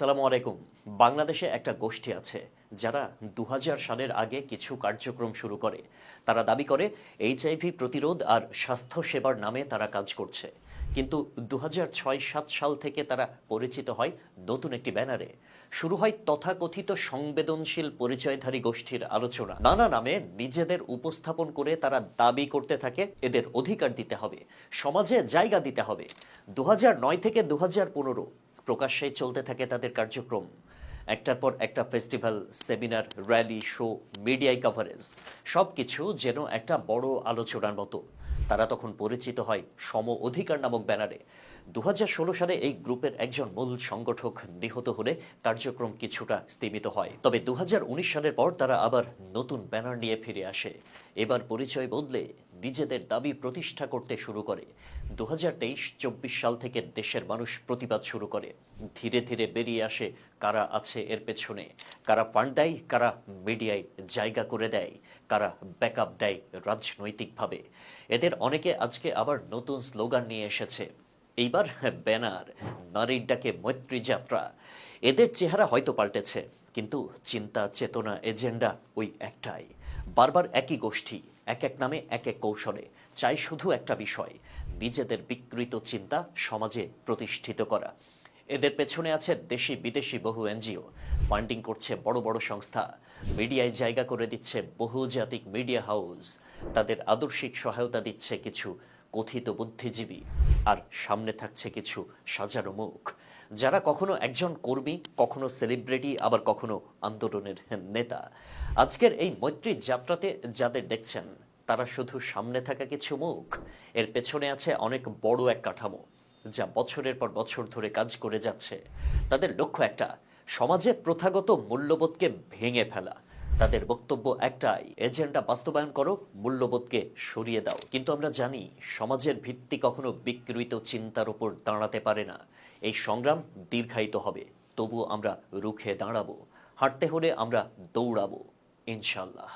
আসসালামু আলাইকুম। বাংলাদেশে একটা গোষ্ঠী আছে যারা দু সালের আগে কিছু কার্যক্রম শুরু করে। তারা দাবি করে এইচআইভি প্রতিরোধ আর স্বাস্থ্য সেবার নামে তারা কাজ করছে। কিন্তু দু সাত সাল থেকে তারা পরিচিত হয় নতুন একটি ব্যানারে। শুরু হয় তথাকথিত সংবেদনশীল পরিচয়ধারী গোষ্ঠীর আলোচনা। নানা নামে নিজেদের উপস্থাপন করে তারা দাবি করতে থাকে, এদের অধিকার দিতে হবে, সমাজে জায়গা দিতে হবে। দু থেকে দু প্রকাশ্যে চলতে থাকে তাদের কার্যক্রম। একটার পর একটা ফেস্টিভ্যাল, সেমিনার, র্যালি, শো, মিডিয়ায় কভারেজ সব কিছু যেন একটা বড় আলোচনার মতো। তারা তখন পরিচিত হয় সম অধিকার নামক ব্যানারে। দু হাজার ষোলো সালে এই গ্রুপের একজন মূল সংগঠক নিহত হলে কার্যক্রম কিছুটা স্তীমিত হয়। তবে দুহাজার উনিশ সালের পর তারা আবার নতুন ব্যানার নিয়ে ফিরে আসে। এবার পরিচয় বদলে নিজেদের দাবি প্রতিষ্ঠা করতে শুরু করে। দু হাজার সাল থেকে দেশের মানুষ প্রতিবাদ শুরু করে। ধীরে ধীরে বেরিয়ে আসে কারা আছে এর পেছনে। কারা ফান্ড দেয়, কারা মিডিয়ায় জায়গা করে দেয়, কারা ব্যাকআপ দেয় রাজনৈতিকভাবে। এদের অনেকে আজকে আবার নতুন স্লোগান নিয়ে এসেছে। এইবার ব্যানার নারীর ডাকে মৈত্রী যাত্রা। এদের চেহারা হয়তো পাল্টেছে, কিন্তু চিন্তা, চেতনা, এজেন্ডা ওই একটাই। বারবার একই গোষ্ঠী, এক এক নামে এক এক কৌশলে। চাই শুধু একটা বিষয়, নিজেদের বিকৃত চিন্তা সমাজে প্রতিষ্ঠিত করা। এদের পেছনে আছে দেশি বিদেশি বহু এনজিও। ফান্ডিং করছে বড় বড় সংস্থা। মিডিয়ায় জায়গা করে দিচ্ছে বহুজাতিক মিডিয়া হাউস। তাদের আদর্শিক সহায়তা দিচ্ছে কিছু কথিত বুদ্ধিজীবী। আর সামনে থাকছে কিছু সাজানো মুখ। যারা কখনো একজন কর্মী, কখনো সেলিব্রিটি, আবার কখনো আন্দোলনের নেতা। আজকের এই মৈত্রী যাত্রাতে যাদের দেখছেন, তারা শুধু সামনে থাকা কিছু মুখ। এর পেছনে আছে অনেক বড় এক কাঠামো, যা বছরের পর বছর ধরে কাজ করে যাচ্ছে। তাদের লক্ষ্য একটা, সমাজে প্রথাগত মূল্যবোধকে ভেঙে ফেলা। তাদের বক্তব্য একটাই, এজেন্ডা বাস্তবায়ন করো, মূল্যবোধকে সরিয়ে দাও। কিন্তু আমরা জানি, সমাজের ভিত্তি কখনো বিকৃত চিন্তার উপর দাঁড়াতে পারে না। এই সংগ্রাম দীর্ঘায়িত হবে তবু আমরা রুখে দাঁড়াবো, হাঁটতে হলে আমরা দৌড়াবো ইনশাল্লাহ